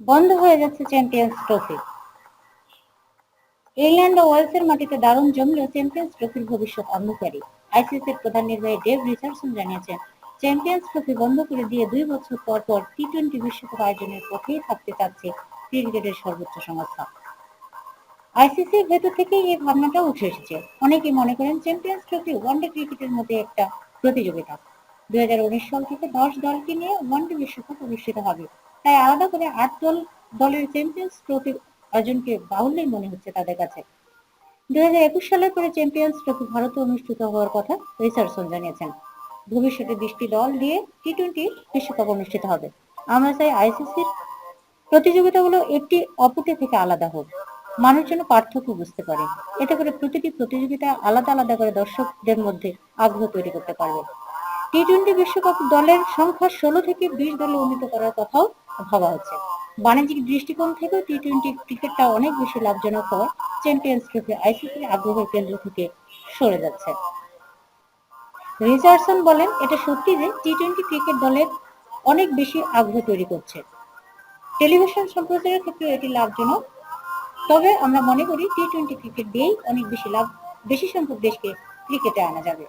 বন্ধ হয়ে যাচ্ছে চ্যাম্পিয়ন্স ট্রফি ইংল্যান্ড ও ওয়েলসের মাটিতে দারুণ জমলেও চ্যাম্পিয়ন্স ট্রফির ভবিষ্যৎ অন্ধকারী আইসিসির প্রধান নির্বাহী ডেভ রিচার্ডসন জানিয়েছেন চ্যাম্পিয়ন্স ট্রফি বন্ধ করে দিয়ে দুই বছর পর পর টি টোয়েন্টি বিশ্বকাপ আয়োজনের পথেই থাকতে চাচ্ছে ক্রিকেটের সর্বোচ্চ সংস্থা। আইসিসির ভেতর থেকেই এই ভাবনাটা উঠে এসেছে। অনেকে মনে করেন চ্যাম্পিয়ন্স ট্রফি ওয়ানডে ক্রিকেটের মধ্যে একটা প্রতিযোগিতা। দুই হাজার উনিশ সাল থেকে দশ দলকে নিয়ে ওয়ানডে বিশ্বকাপ অনুষ্ঠিত হবে। তাই আলাদা করে আট দল, দলের চ্যাম্পিয়ন্স ট্রফি অর্জনকে বাহুল্যই মনে হচ্ছে তাদের কাছে। দুই সালের পরে চ্যাম্পিয়ন্স ট্রফি ভারতে অনুষ্ঠিত হওয়ার কথা রিচার্ডসন জানিয়েছেন। ভবিষ্যতে বিশটি দল দিয়ে টি টোয়েন্টি বিশ্বকাপ অনুষ্ঠিত হবে। আমরা চাই আইসিসির প্রতিযোগিতাগুলো একটি অপরটি থেকে আলাদা হোক। মানুষ যেন পার্থক্য বুঝতে পারে। এতে করে প্রতিটি প্রতিযোগিতা আলাদা আলাদা করে দর্শকদের মধ্যে আগ্রহ তৈরি করতে পারবে। টি টোয়েন্টি বিশ্বকাপ দলের সংখ্যা ষোলো থেকে বিশ দলে উন্নীত করার কথাও ভাবা হচ্ছে। বাণিজ্যিক দৃষ্টিকোণ থেকেও টি টোয়েন্টি ক্রিকেটটা অনেক বেশি লাভজনক হওয়ার চ্যাম্পিয়ন্স ট্রফি আইসিসির আগ্রহের কেন্দ্র থেকে সরে যাচ্ছে। রিচার্ডসন বলেন, এটা সত্যি যে টি টোয়েন্টি ক্রিকেট দলের অনেক বেশি আগ্রহ তৈরি করছে। টেলিভিশন সম্প্রচারের ক্ষেত্রে এটি লাভজনক, তবে আমরা মনে করি টি টোয়েন্টি ক্রিকেট দিয়েই অনেক বেশি লাভ, বেশি সংখ্যক দেশকে ক্রিকেটে আনা যাবে।